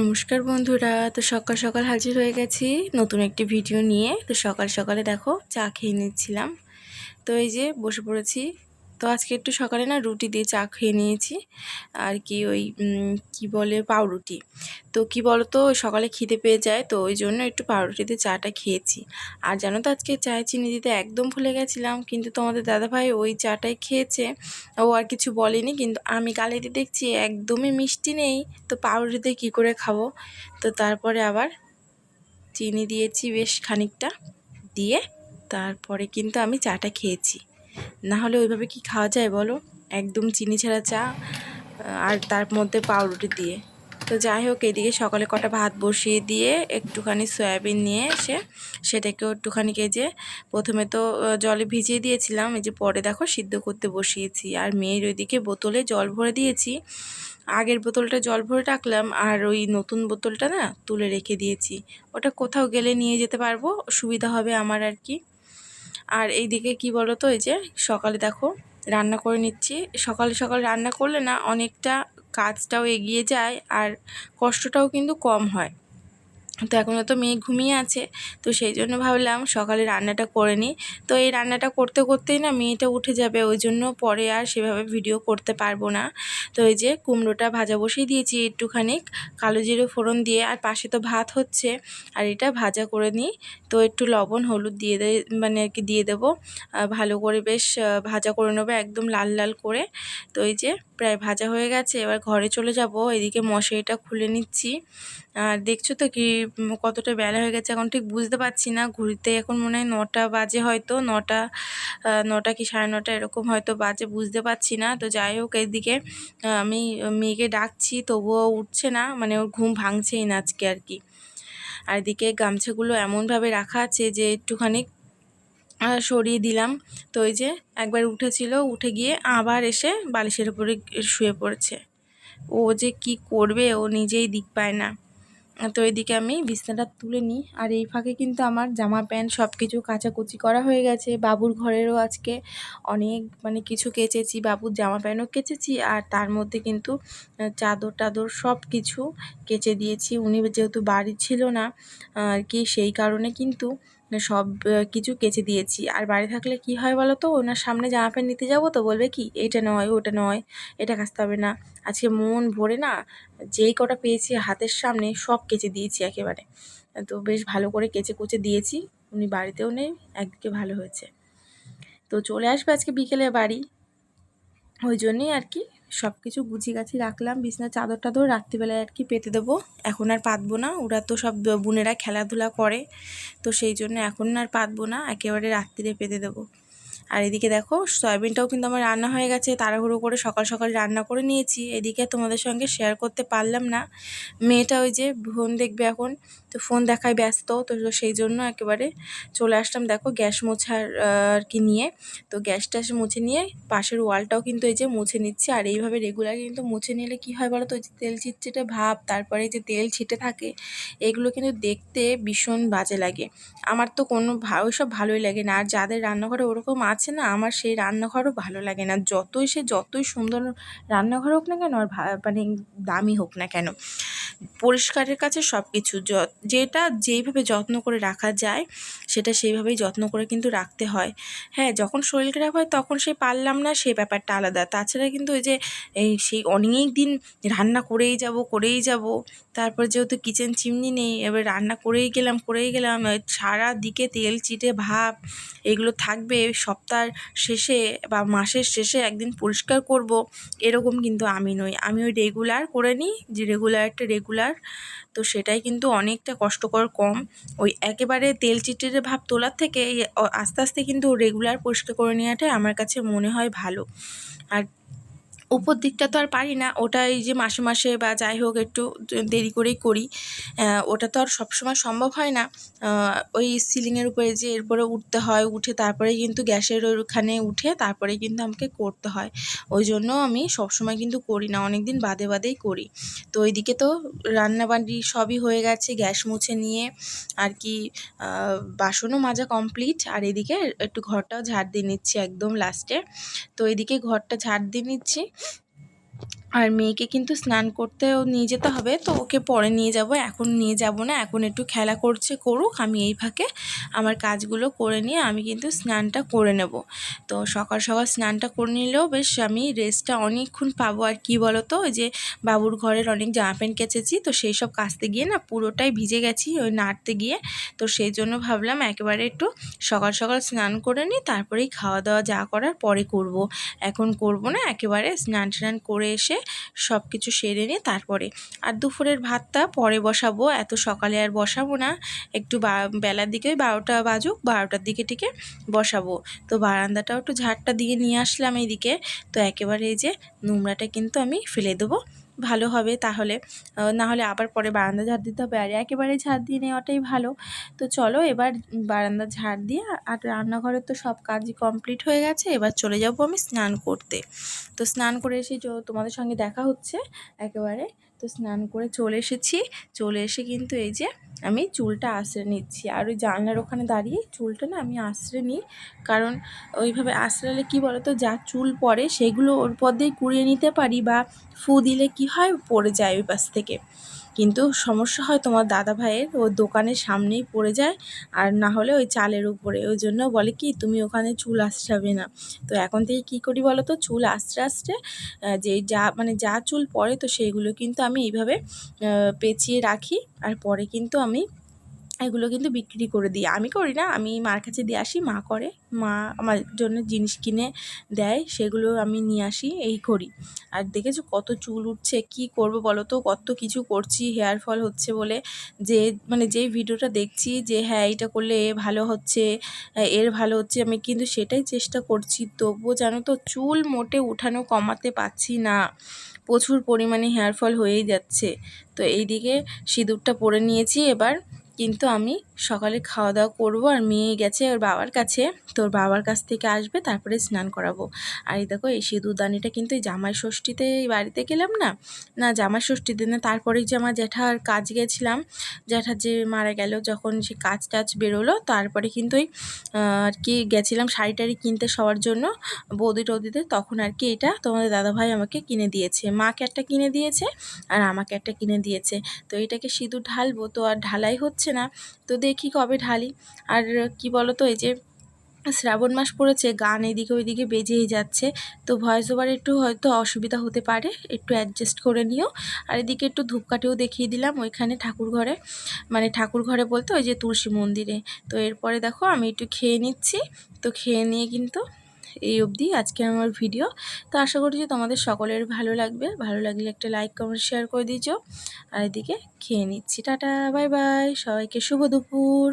নমস্কার বন্ধুরা, তো সকাল সকাল হাজির হয়ে গেছি নতুন একটি ভিডিও নিয়ে। তো সকাল সকালে দেখো চা খেয়ে নিচ্ছিলাম। তো এই যে বসে পড়েছি তো আজকে একটু সকালে না রুটি দিয়ে চা খেয়ে নিয়েছি। আর কি ওই কি বলে পাউরুটি। তো কি বলো তো সকালে খিদে পেয়ে যায়, তো ওই জন্য একটু পাউরুটি দিয়ে চাটা খেয়েছি। আর জানো তো আজকে চায়ে চিনি দিতে একদম ভুলে গেছিলাম, কিন্তু তোমাদের দাদাভাই ওই চাটাই খেয়েছে। ও আর কিছু বলেনি, কিন্তু আমি গালিতে দেখছি একদমই মিষ্টি নেই, তো পাউরুটিতে কী করে খাব? তো তারপরে আবার চিনি দিয়েছি বেশ খানিকটা, দিয়ে তারপরে কিন্তু আমি চাটা খেয়েছি। না হলে ওইভাবে কি খাওয়া যায় বলো? একদম চিনি ছাড়া চা আর তার মধ্যে পাউরুটি দিয়ে। তো যাই হোক, এদিকে সকালে কটা ভাত বসিয়ে দিয়ে একটুখানি সয়াবিন নিয়ে এসে সেটাকেও একটুখানি যে প্রথমে তো জলে ভিজিয়ে দিয়েছিলাম। এই যে পরে দেখো সিদ্ধ করতে বসিয়েছি। আর মেয়ের ওইদিকে বোতলে জল ভরে দিয়েছি। আগের বোতলটা জল ভরে রাখলাম, আর ওই নতুন বোতলটা না তুলে রেখে দিয়েছি। ওটা কোথাও গেলে নিয়ে যেতে পারব? সুবিধা হবে আমার আর কি। আর এইদিকে কি বলো তো এই যে সকালে দেখো রান্না করে নিচ্ছি। সকালে সকালে রান্না করলে না অনেকটা কাজটাও এগিয়ে যায় আর কষ্টটাও কিন্তু কম হয়। তো এখনও তো মেয়ে ঘুমিয়ে আছে, তো সেই জন্য ভাবলাম সকালে রান্নাটা করে নিই। তো এই রান্নাটা করতে করতেই না মেয়েটা উঠে যাবে, ওই জন্য পরে আর সেভাবে ভিডিও করতে পারব না। তো এই যে কুমড়োটা ভাজা বসিয়ে দিয়েছি একটুখানি, কালো জিরে ফোড়ন দিয়ে, আর পাশে তো ভাত হচ্ছে, আর এটা ভাজা করে নিই। তো একটু লবণ, হলুদ দিয়ে দে মানে আর কি দিয়ে দেবো। ভালো করে বেশ ভাজা করে নেব একদম লাল লাল করে। তো এই যে প্রায় ভাজা হয়ে গেছে, এবার ঘরে চলে যাব, এদিকে মশারিটা খুলে নিচ্ছি। আর দেখছ তো কি কতটা বেলা হয়ে গেছে, এখন ঠিক বুঝতে পারছি না ঘুরিতে এখন মনে হয় নটা বাজে হয়তো, নটা নটা কি সাড়ে নটা এরকম হয়তো বাজে, বুঝতে পারছি না। তো যাই হোক, এদিকে আমি মেয়েকে ডাকছি, তবুও উঠছে না মানে ওর ঘুম ভাঙছেই না আজকে আর কি। আর এদিকে গামছাগুলো এমনভাবে রাখা আছে যে একটুখানি সরিয়ে দিলাম। তো ওই যে একবার উঠেছিল, উঠে গিয়ে আবার এসে বালিশের উপরে শুয়ে পড়েছে। ও যে কি করবে, ও নিজেই দিক পায় না। তো এদিকে আমি বিছনাটা তুলে নিই। আর এই ফাঁকে কিন্তু আমার জামা, প্যান্ট সব কিছু কাচাকুচি করা হয়ে গেছে। বাবুর ঘরেরও আজকে অনেক মানে কিছু কেচেছি, বাবুর জামা, প্যান্টও কেচেছি। আর তার মধ্যে কিন্তু চাদর টাদর সব কিছু কেচে দিয়েছি। উনি যেহেতু বাড়ি ছিল না আর কি সেই কারণে কিন্তু সব কিছু কেচে দিয়েছি। আর বাড়ি থাকলে কি হয় বলো তো? ওনার সামনে জামা প্যান্ট নিতে যাব তো বলবে কি, এটা নয়, ওটা নয়, এটা কাচতে হবে না। আজকে মন ভরে না যেই কটা পেয়েছি হাতের সামনে সব কেচে দিয়েছি একেবারে। তো বেশ ভালো করে কেচে কুচে দিয়েছি, উনি বাড়িতেও নেই, একদিকে ভালো হয়েছে। তো চলে আসবে আজকে বিকেলে বাড়ি। ওই জন্যেই আর কি সব কিছু গুছিয়ে গাছি রাখলাম। বিছনার চাদর টাদর রাত্রিবেলায় আর কি পেতে দেবো। এখন আর পাতবো না। ওরা তো সব বোনেরা খেলাধুলা করে। তো সেই জন্য এখন আর পাতবো না। একেবারে রাত্রিরে পেতে দেবো। আর এদিকে দেখো, সয়াবিনটাও কিন্তু আমার রান্না হয়ে গেছে। তাড়াহুড়ো করে সকাল সকাল রান্না করে নিয়েছি। এদিকে তোমাদের সঙ্গে শেয়ার করতে পারলাম না। মেয়েটা ওই যে ফোন দেখবে এখন, তো ফোন দেখায় ব্যস্ত, তো সেই জন্য একেবারে চলে আসলাম। দেখো, গ্যাস মোছার আর কি নিয়ে। তো গ্যাস ট্যাস মুছে নিয়ে পাশের ওয়ালটাও কিন্তু এই যে মুছে নিচ্ছি। আর এইভাবে রেগুলার কিন্তু মুছে নিলে কি হয় বলো তো যে তেল চিটচিটে ভাব, তারপরে যে তেল ছিটে থাকে, এগুলো কিন্তু দেখতে ভীষণ বাজে লাগে। আমার তো কোনো ওইসব ভালোই লাগে না। আর যাদের রান্নাঘরে ওরকম আছে না, আমার সেই রান্নাঘরও ভালো লাগে না। যতই সে যতই সুন্দর রান্নাঘর হোক না কেন, আর মানে দামি হোক না কেন পরিষ্কারের কাছে সব কিছু যেটা যেইভাবে যত্ন করে রাখা যায়, সেটা সেইভাবেই যত্ন করে কিন্তু রাখতে হয়। হ্যাঁ যখন শরীর খারাপ হয় তখন সে পারলাম না সেই ব্যাপারটা আলাদা। তাছাড়া কিন্তু ওই যে, এই সেই অনেক দিন রান্না করেই যাব করেই যাব। তারপর যেহেতু কিচেন চিমনি নেই, এবার রান্না করেই গেলাম করেই গেলাম সারা দিকে তেল চিটে ভাব এগুলো থাকবে সপ্তাহ শেষে বা মাসের শেষে একদিন পরিষ্কার করব, এরকম কিন্তু আমি নই। আমি ওই রেগুলার করে নিই, যে রেগুলার একটা রেগুলার তো সেটাই কিন্তু অনেকটা কষ্টকর কম। ওই একেবারে তেল চিটের ভাব তোলার থেকে আস্তে আস্তে কিন্তু রেগুলার পরিষ্কার করে নেওয়াটাই আমার কাছে মনে হয় ভালো। আর উপর দিকটা তো আর পারি না, ওটা এই যে মাসে মাসে বা যাই হোক একটু দেরি করেই করি। ওটা তো আর সবসময় সম্ভব হয় না। ওই সিলিংয়ের উপরে যে এরপরে উঠতে হয়, উঠে তারপরে কিন্তু গ্যাসের ওখানে উঠে তারপরে কিন্তু আমাকে করতে হয়। ওই জন্য আমি সবসময় কিন্তু করি না অনেক দিন বাদে বাদেই করি। তো ওইদিকে তো রান্নাবান্নি সবই হয়ে গেছে, গ্যাস মুছে নিয়ে আর কি বাসনও মাজা কমপ্লিট। আর এদিকে একটু ঘরটাও ঝাড় দিয়ে নিচ্ছি একদম লাস্টে। তো এদিকে ঘরটা ঝাড় দিয়ে নিচ্ছি। আর মেয়েকে কিন্তু স্নান করতেও নিয়ে যেতে হবে, তো ওকে পরে নিয়ে যাব, এখন নিয়ে যাব না, এখন একটু খেলা করছে করুক, আমি এই ফাঁকে আমার কাজগুলো করে নিয়ে আমি কিন্তু স্নানটা করে নেব তো সকাল সকাল স্নানটা করে নিলেও বেশ আমি রেস্টটা অনেকক্ষণ পাবো, আর কি বলো তো ওই যে বাবুর ঘরের অনেক জামা প্যান্ট কেচেছি, তো সেই সব কাচতে গিয়ে না পুরোটাই ভিজে গেছি, ওই নাড়তে গিয়ে, তো সেই জন্য ভাবলাম একেবারে একটু সকাল সকাল স্নান করে নিই, তারপরেই খাওয়া দাওয়া যা করার পরে করব। এখন করব না, একেবারে স্নান টান করে এসে সব কিছু সেরে নিয়ে তারপরে। আর দুপুরের ভাতটা পরে বসাবো, এত সকালে আর বসাবো না। একটু বেলার দিকে ওই বারোটা বাজুক, বারোটার দিকে টিকে বসাবো। তো বারান্দাটাও একটু ঝাড়টা দিয়ে নিয়ে আসলাম এইদিকে তো একেবারে এই যে নোংরাটা কিন্তু আমি ফেলে দেবো। ভালো হবে তাহলে। না হলে আবার পরে বারান্দা ঝাড় দিতে হবে। আর একেবারে ঝাড় দিয়ে নেওয়াটাই ভালো। তো চলো এবার বারান্দা ঝাড় দিয়ে আর রান্নাঘরের তো সব কাজই কমপ্লিট হয়ে গেছে। এবার চলে যাব আমি স্নান করতে। তো স্নান করে এসে তোমাদের সঙ্গে দেখা হচ্ছে একেবারে। তো স্নান করে চলে এসেছি। চলে এসে কিন্তু এই যে আমি চুলটা আশ্রে নিচ্ছি। আর ওই জানলার ওখানে দাঁড়িয়ে চুলটা না আমি আশ্রে নিই। কারণ ওইভাবে আশ্রালে কী বলতো? যা চুল পড়ে সেগুলো ওর পর দিয়ে কুড়িয়ে নিতে পারি বা ফু দিলে কি হয়? পড়ে যায় ওই পাশ থেকে। কিন্তু সমস্যা হয় তোমার দাদা ভাইয়ের ওর দোকানের সামনেই পড়ে যায় আর না হলে ওই চালের উপরে। ওই জন্য বলে কি, তুমি ওখানে চুল আশ্রাবে না। তো এখন থেকে কি করি বলো তো, চুল আস্তে আস্তে যে যা মানে যা চুল পড়ে তো সেইগুলো কিন্তু আমি এইভাবে পেঁচিয়ে রাখি। আর পরে কিন্তু আমি এগুলো কিন্তু বিক্রি করে দিই। আমি করি না, আমি মার কাছে দিয়ে আসি, মা করে, মা আমার জন্য জিনিস কিনে দেয়, সেগুলো আমি নিয়ে আসি, এই করি। আর দেখেছ কত চুল উঠছে, কি করব বলো তো? কত কিছু করছি, হেয়ার ফল হচ্ছে বলে যে মানে যেই ভিডিওটা দেখছি যে হ্যাঁ এটা করলে এ ভালো হচ্ছে এর ভালো হচ্ছে, আমি কিন্তু সেটাই চেষ্টা করছি। তবুও জানো তো, চুল মোটে উঠানো কমাতে পারছি না। প্রচুর পরিমাণে হেয়ার ফল হয়েই যাচ্ছে। তো এইদিকে সিঁদুরটা পরে নিয়েছি এবার। কিন্তু আমি সকালে খাওয়া দাওয়া করব আর মেয়ে গেছে ওর বাবার কাছে। তোর বাবার কাছ থেকে আসবে, তারপরে স্নান করাবো। আর এই দেখো, এই সিঁদুরদানিটা কিন্তু জামাই ষষ্ঠীতে বাড়িতে গেলাম না? না, জামাই ষষ্ঠীর দিনে তারপরেই যে আমার জ্যাঠার কাজ গেছিলাম, জ্যাঠার যে মারা গেল, যখন সে কাজ টাজ বেরোলো, তারপরে কিন্তু ওই আর কি গেছিলাম শাড়ি টাড়ি কিনতে সবার জন্য, বৌদি টৌদিদের, তখন আর কি এটা তোমাদের দাদাভাই আমাকে কিনে দিয়েছে। মাকে একটা কিনে দিয়েছে, আর আমাকে একটা কিনে দিয়েছে। তো এটাকে সিঁদুর ঢালবো, তো আর ঢালাই হচ্ছে না। তো দেখি কবে ঢালি। আর কি বলো তো এই যে শ্রাবণ মাস পড়েছে, গান এদিকে ওইদিকে বেজেই যাচ্ছে। তো ভয়েস ওভার একটু হয়তো অসুবিধা হতে পারে, একটু অ্যাডজাস্ট করে নিও। আর এদিকে একটু ধূপকাঠিও দেখিয়ে দিলাম ওইখানে ঠাকুর ঘরে। মানে ঠাকুর ঘরে বলতে ওই যে তুলসী মন্দিরে। তো এরপরে দেখো আমি একটু খেয়ে নিচ্ছি। তো খেয়ে নিয়ে কিন্তু এই অবধি আজকে আমার ভিডিও। তো আশা করি যে তোমাদের সকলের ভালো লাগবে। ভালো লাগলে একটা লাইক কমেন্ট শেয়ার করে দিয়েছ। আর এদিকে খেয়ে নিচ্ছি। টাটা বাই বাই সবাইকে শুভ দুপুর।